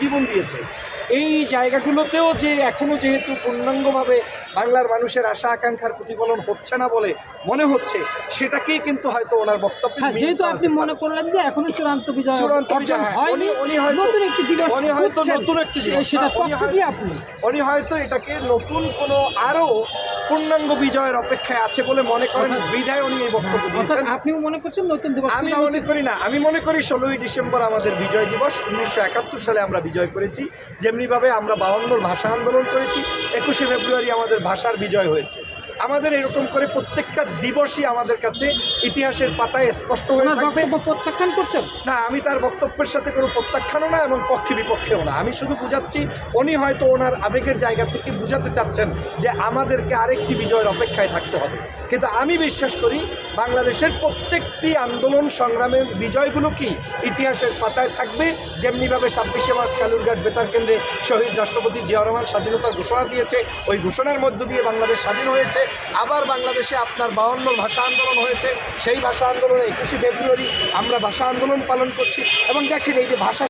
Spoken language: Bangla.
জীবন দিয়েছে। এই জায়গাগুলোতেও যে এখনও যেহেতু পূর্ণাঙ্গভাবে বাংলার মানুষের আশা আকাঙ্ক্ষার প্রতিফলন হচ্ছে না বলে মনে হচ্ছে সেটাকেই কিন্তু হয়তো ওনার বক্তব্য হ্যাঁ যেহেতু আপনি মনে করলেন যে এখনও চূড়ান্ত বিজয় চূড়ান্ত বিজয়, হ্যাঁ। হয়নি নতুন একটি দিবস উনি হয়তো নতুন একটি সেটা হ্যাঁ, উনি পক্ষ হয়তো- কি আপনি? উনি হয়তো এটাকে নতুন কোনো আরও পূর্ণাঙ্গ বিজয়ের অপেক্ষায় আছে বলে মনে করেন বিদায় উনি এই বক্তব্য দিয়েছেন। আপনিও মনে করছেন নতুন দিবস আমি মনে করি না আমি মনে করি ষোলোই ডিসেম্বর আমাদের বিজয় দিবস উনিশশো একাত্তর সালে আমরা বিজয় করেছি যেমনিভাবে আমরা বাউন্নর ভাষা আন্দোলন করেছি। একুশে ফেব্রুয়ারি আমাদের ভাষার বিজয় হয়েছে। আমাদের এরকম করে প্রত্যেকটা দিবসই আমাদের কাছে ইতিহাসের পাতায় স্পষ্ট হয়ে থাকবে। প্রত্যাখ্যান করছেন? না আমি তার বক্তব্যের সাথে কোনো প্রত্যাখ্যানও না এবং পক্ষে বিপক্ষেও না। আমি শুধু বুঝাচ্ছি উনি হয়তো ওনার আবেগের জায়গা থেকে বুঝাতে চাচ্ছেন যে আমাদেরকে আরেকটি বিজয়ের অপেক্ষায় থাকতে হবে। কিন্তু আমি বিশ্বাস করি বাংলাদেশের প্রত্যেকটি আন্দোলন সংগ্রামের বিজয়গুলো কি ইতিহাসের পাতায় থাকবে? যেমনিভাবে ছাব্বিশে মার্চ কালুরঘাট বেতার কেন্দ্রে শহীদ রাষ্ট্রপতি জিয়া রহমান স্বাধীনতার ঘোষণা দিয়েছে ওই ঘোষণার মধ্য দিয়ে বাংলাদেশ স্বাধীন হয়েছে। আবার বাংলাদেশে আপনার বাউন্ন ভাষা আন্দোলন হয়েছে। সেই ভাষা আন্দোলনে একুশে ফেব্রুয়ারি আমরা ভাষা আন্দোলন পালন করছি। এবং দেখেন এই যে ভাষা